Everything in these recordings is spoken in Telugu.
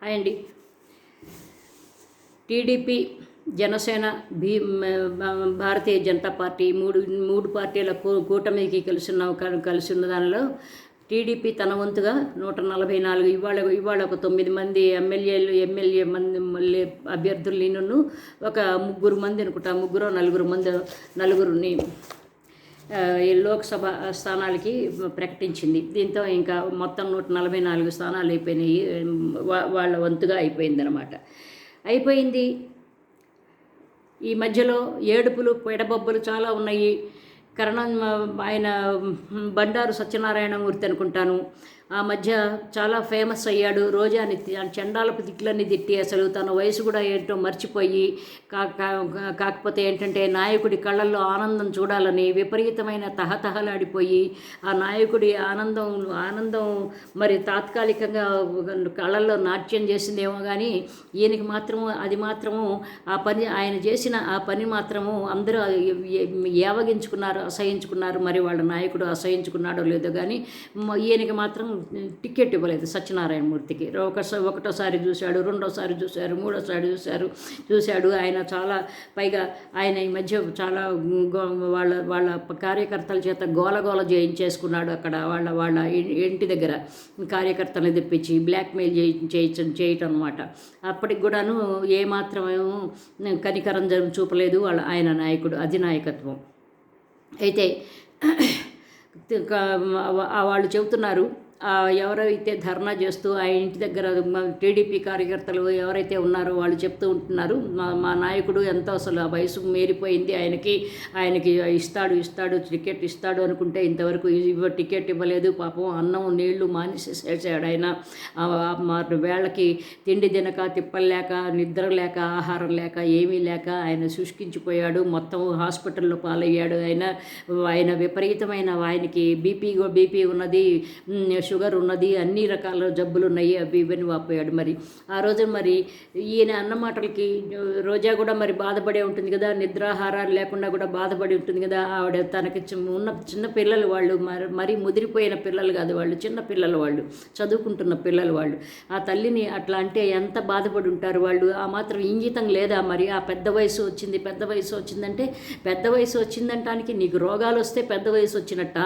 హాయ్ అండి. టీడీపీ జనసేన భీ భారతీయ జనతా పార్టీ మూడు మూడు పార్టీల కూటమికి కలిసి ఉన్న కలిసి ఉన్న దానిలో టీడీపీ తన వంతుగా నూట నలభై నాలుగు ఇవాళ ఇవాళ ఒక తొమ్మిది మంది ఎమ్మెల్యేలు ఎమ్మెల్యే మంది మళ్ళీ నేను ఒక ముగ్గురు మంది అనుకుంటా ముగ్గురు నలుగురు మంది నలుగురిని లోక్సభ స్థానాలకి ప్రకటించింది. దీంతో ఇంకా మొత్తం నూట నలభై నాలుగు స్థానాలు అయిపోయినాయి. వా- వాళ్ళ వంతుగా అయిపోయిందనమాట అయిపోయింది. ఈ మధ్యలో ఏడుపులు పెడబొబ్బలు చాలా ఉన్నాయి. కరణం ఆయన బండారు సత్యనారాయణమూర్తి అనుకుంటాను. ఆ మధ్య చాలా ఫేమస్ అయ్యాడు. రోజాని తి- చండాలపు తిట్లన్నీ తిట్టి అసలు తన వయసు కూడా ఏంటో మర్చిపోయి కా కా- కాకపోతే ఏంటంటే నాయకుడి కళ్ళల్లో ఆనందం చూడాలని విపరీతమైన తహతహలాడిపోయి ఆ నాయకుడి ఆనందం ఆనందం మరి తాత్కాలికంగా కళ్ళల్లో నాట్యం చేసిందేమో కానీ ఈయనకి మాత్రము అది మాత్రము ఆ పని ఆయన చేసిన ఆ పని మాత్రము అందరూ ఏవగించుకున్నారు అసహించుకున్నారు. మరి వాళ్ళ నాయకుడు అసహించుకున్నాడో లేదో కానీ ఈయనకి మాత్రం టికెట్ ఇవ్వలేదు సత్యనారాయణమూర్తికి ఒక ఒకటోసారి చూశాడు రెండోసారి చూశారు మూడోసారి చూశారు చూశాడు. ఆయన చాలా పైగా ఆయన ఈ మధ్య చాలా గో- వాళ్ళ వాళ్ళ కార్యకర్తల చేత గోలగోల చేయించేసుకున్నాడు అక్కడ వాళ్ళ వాళ్ళ ఇంటి దగ్గర. కార్యకర్తలను తెప్పించి బ్లాక్మెయిల్ చేయి చేయించ చేయటం అనమాట అప్పటికి కూడాను ఏమాత్రం కనికరం జరు- చూపలేదు వాళ్ళ ఆయన నాయకుడు అధినాయకత్వం. అయితే వాళ్ళు చెబుతున్నారు ఎవరైతే ధర్నా చేస్తూ ఆ ఇంటి దగ్గర టీడీపీ కార్యకర్తలు ఎవరైతే ఉన్నారో వాళ్ళు చెప్తూ ఉంటున్నారు. మా మా నాయకుడు ఎంతో అసలు ఆ వయసు మీరిపోయింది. ఆయనకి ఆయనకి ఇస్తాడు ఇస్తాడు టికెట్ ఇస్తాడు అనుకుంటే ఇంతవరకు ఇవ్వ టికెట్ ఇవ్వలేదు. పాపం అన్నం నీళ్ళు మానేసేసాడు ఆయన. మా వేళ్ళకి తిండి తినక తిప్పలేక నిద్ర లేక ఆహారం లేక ఏమీ లేక ఆయన శుష్కించిపోయాడు. మొత్తం హాస్పిటల్లో పాలయ్యాడు. ఆయన ఆయన విపరీతమైన ఆయనకి బీపీ బీపీ ఉన్నది. షుగర్ ఉన్నది అన్ని రకాల జబ్బులు ఉన్నాయి అవి ఇవన్నీ వాపోయాడు మరి. ఆ రోజు మరి ఈయన అన్న మాటలకి రోజా కూడా మరి బాధపడే ఉంటుంది కదా నిద్రాహారాలు లేకుండా కూడా బాధపడి ఉంటుంది కదా ఆవిడ తనకి చి- ఉన్న చిన్న పిల్లలు వాళ్ళు మరి మరీ ముదిరిపోయిన పిల్లలు కాదు వాళ్ళు చిన్న పిల్లలు వాళ్ళు చదువుకుంటున్న పిల్లలు వాళ్ళు. ఆ తల్లిని అట్లా అంటే ఎంత బాధపడి ఉంటారు వాళ్ళు? ఆ మాత్రం ఇంగితం లేదా మరి? ఆ పెద్ద వయసు వచ్చింది పెద్ద వయసు వచ్చిందంటే పెద్ద వయసు వచ్చిందంటానికి నీకు రోగాలు వస్తే పెద్ద వయసు వచ్చినట్ట?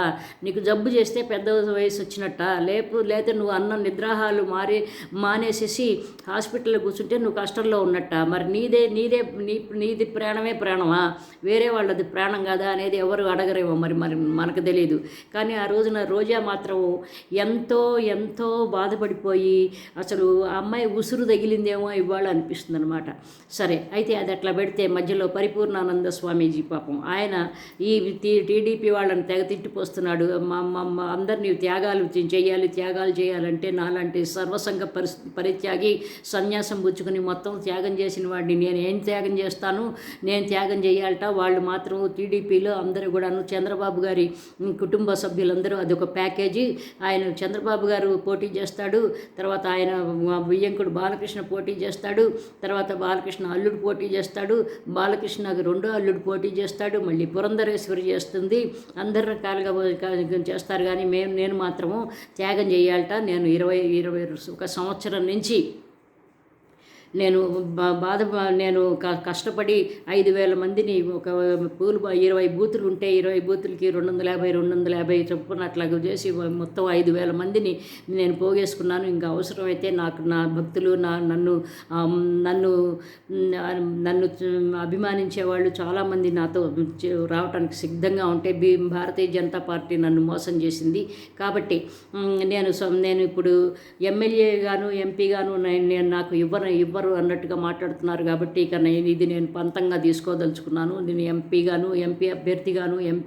నీకు జబ్బు చేస్తే పెద్ద వయసు వచ్చినట్ట? లేపు లేదా నువ్వు అన్నం నిద్రాహాలు మారి మానేసేసి హాస్పిటల్లో కూర్చుంటే నువ్వు కష్టంలో ఉన్నట్ట? మరి నీదే నీదే నీ నీది ప్రాణమే ప్రాణమా? వేరే వాళ్ళది ప్రాణం కాదా అనేది ఎవరు అడగరేమో మరి మరి మనకు తెలియదు కానీ ఆ రోజున రోజా మాత్రం ఎంతో ఎంతో బాధపడిపోయి అసలు ఆ అమ్మాయి ఉసురు తగిలిందేమో ఇవాళ అనిపిస్తుంది అనమాట సరే అయితే అది అట్లా పెడితే మధ్యలో పరిపూర్ణానంద స్వామీజీ పాపం. ఆయన ఈ టీ- టీడీపీ వాళ్ళని తెగ తిట్టిపోస్తున్నాడు. మా అందరినీ త్యాగాలు చెయ్యి చేయాలి త్యాగాలు చేయాలంటే నాలాంటి సర్వసంగ పరిస్థితి పరిత్యాగి సన్యాసం పుచ్చుకుని మొత్తం త్యాగం చేసిన వాడిని నేను ఏం త్యాగం చేస్తాను? నేను త్యాగం చేయాలట. వాళ్ళు మాత్రం టీడీపీలో అందరూ కూడాను చంద్రబాబు గారి కుటుంబ సభ్యులందరూ అదొక ప్యాకేజీ. ఆయన చంద్రబాబు గారు పోటీ చేస్తాడు. తర్వాత ఆయన మా బియ్యంకుడు బాలకృష్ణ పోటీ చేస్తాడు. తర్వాత బాలకృష్ణ అల్లుడు పోటీ చేస్తాడు. బాలకృష్ణ రెండో అల్లుడు పోటీ చేస్తాడు. మళ్ళీ పురంధరేశ్వరి చేస్తుంది. అందరు రకాలుగా చేస్తారు. కానీ మేము నేను మాత్రము త్యాగం చేయాలట. నేను ఇరవై ఇరవై ఒక సంవత్సరం నుంచి నేను బా బాధ నేను కష్టపడి ఐదు వేల మందిని ఒక పూలు ఇరవై బూతులు ఉంటే ఇరవై బూతులకి రెండు వందల యాభై రెండు వందల యాభై చొప్పున అట్లాగా చేసి మొత్తం ఐదు వేల మందిని నేను పోగేసుకున్నాను. ఇంకా అవసరమైతే నాకు నా భక్తులు నా నన్ను నన్ను నన్ను అభిమానించే వాళ్ళు చాలామంది నాతో రావడానికి సిద్ధంగా ఉంటే బీ భారతీయ జనతా పార్టీ నన్ను మోసం చేసింది. కాబట్టి నేను నేను ఇప్పుడు ఎమ్మెల్యే గాను ఎంపీ గాను నేను నాకు ఇవ్వను ఇవ్వను ఉన్నారు అన్నట్టుగా మాట్లాడుతున్నారు కాబట్టి ఇక నేను ఇది నేను పంతంగా తీసుకోదలుచుకున్నాను. నేను ఎంపీగాను ఎంపీ అభ్యర్థిగాను ఎం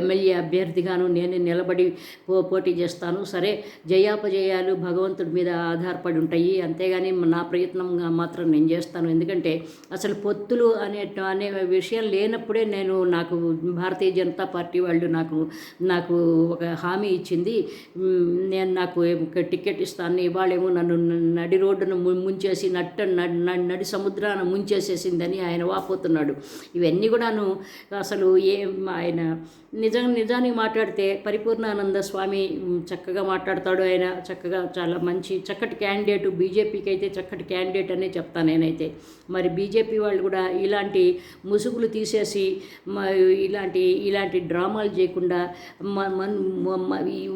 ఎమ్మెల్యే అభ్యర్థిగాను నేను నిలబడి పో పోటీ చేస్తాను. సరే జయాపజయాలు భగవంతుడి మీద ఆధారపడి ఉంటాయి. అంతేగాని నా ప్రయత్నంగా మాత్రం నేను చేస్తాను. ఎందుకంటే అసలు పొత్తులు అనే అనే విషయం లేనప్పుడే నేను నాకు భారతీయ జనతా పార్టీ వాళ్ళు నాకు నాకు ఒక హామీ ఇచ్చింది. నేను నాకు టికెట్ ఇస్తాను. ఇవాళేమో నన్ను నడి రోడ్డును ముంచేసి నట్ట నడి నడి- నడి సముద్రాన ముంచేసేసిందని ఆయన వాపోతున్నాడు. ఇవన్నీ కూడాను అసలు ఏం ఆయన నిజం నిజానికి మాట్లాడితే పరిపూర్ణానంద స్వామి చక్కగా మాట్లాడతాడు ఆయన. చక్కగా చాలా మంచి చక్కటి క్యాండిడేట్. బీజేపీకి అయితే చక్కటి క్యాండిడేట్ అనే చెప్తాను నేనైతే. మరి బీజేపీ వాళ్ళు కూడా ఇలాంటి ముసుగులు తీసేసి మ- ఇలాంటి ఇలాంటి డ్రామాలు చేయకుండా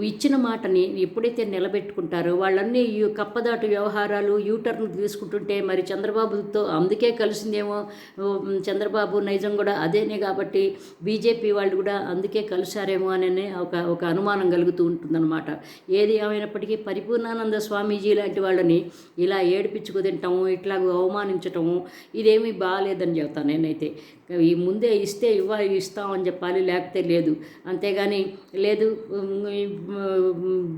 ఇచ్చిన మాటని ఎప్పుడైతే నిలబెట్టుకుంటారో వాళ్ళన్నీ కప్పదాటు వ్యవహారాలు యూటర్న్ తీసుకుంటుంటే మరి చంద్రబాబుతో అందుకే కలిసిందేమో చంద్రబాబు నైజం కూడా అదేనే కాబట్టి బీజేపీ వాళ్ళు కూడా అందుకే కలిశారేమో అనే ఒక ఒక అనుమానం కలుగుతూ ఉంటుందన్నమాట. ఏది ఏమైనప్పటికీ పరిపూర్ణానంద స్వామీజీ లాంటి వాళ్ళని ఇలా ఏడిపించుకు తింటాము ఇట్లా అవమానించటము ఇదేమీ బాగాలేదని చెప్తాను నేనైతే. ఈ ముందే ఇస్తే ఇవ్వ ఇస్తామని చెప్పాలి లేకపోతే లేదు. అంతేగాని లేదు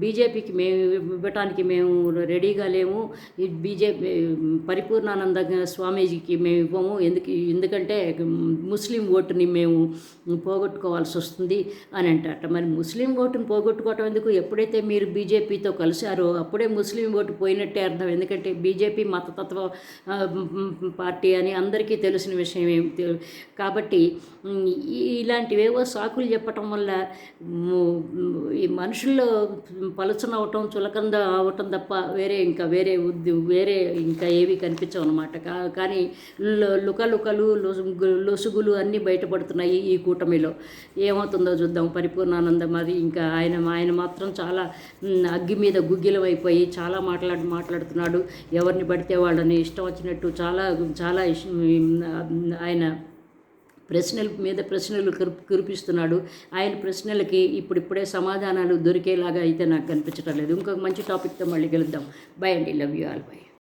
బీజేపీకి మేము ఇవ్వటానికి మేము రెడీగా లేము. ఈ బీజేపీ పరిపూర్ణానంద స్వామీజీకి మేము ఇవ్వము. ఎందుకు ఎందుకంటే ముస్లిం ఓటుని మేము పోగొట్టుకోవాల్సి వస్తుంది అని అంటారట. మరి ముస్లిం ఓటుని పోగొట్టుకోవటం ఎందుకు? ఎప్పుడైతే మీరు బీజేపీతో కలిశారో అప్పుడే ముస్లిం ఓటు పోయినట్టే అర్థం. ఎందుకంటే బీజేపీ మతతత్వ పార్టీ అని అందరికీ తెలిసిన విషయం ఏమి కాబట్టి ఇలాంటివేవో సాకులు చెప్పటం వల్ల ఈ మనుషుల్లో పలుచనవటం చులకంద అవటం తప్ప వేరే ఇంకా వేరే ఉద్యో వేరే ఇంకా ఏవి కనిపించవు అనమాట కానీ లుకలుకలు లొసుగులు అన్నీ బయటపడుతున్నాయి ఈ కూటమిలో. ఏమవుతుందో చూద్దాం. పరిపూర్ణానందం అది ఇంకా ఆయన ఆయన మాత్రం చాలా అగ్గి మీద గుగ్గిలం అయిపోయి చాలా మాట్లాడి మాట్లాడుతున్నాడు. ఎవరిని పడితే వాళ్ళని ఇష్టం వచ్చినట్టు చాలా చాలా ఆయన ప్రశ్నల మీద ప్రశ్నలు కురిపిస్తున్నాడు. ఆయన ప్రశ్నలకి ఇప్పుడిప్పుడే సమాధానాలు దొరికేలాగా అయితే నాకు కనిపించడం లేదు. ఇంకొక మంచి టాపిక్తో మళ్ళీ కలుద్దాం. బై అండి. Love you all. బై.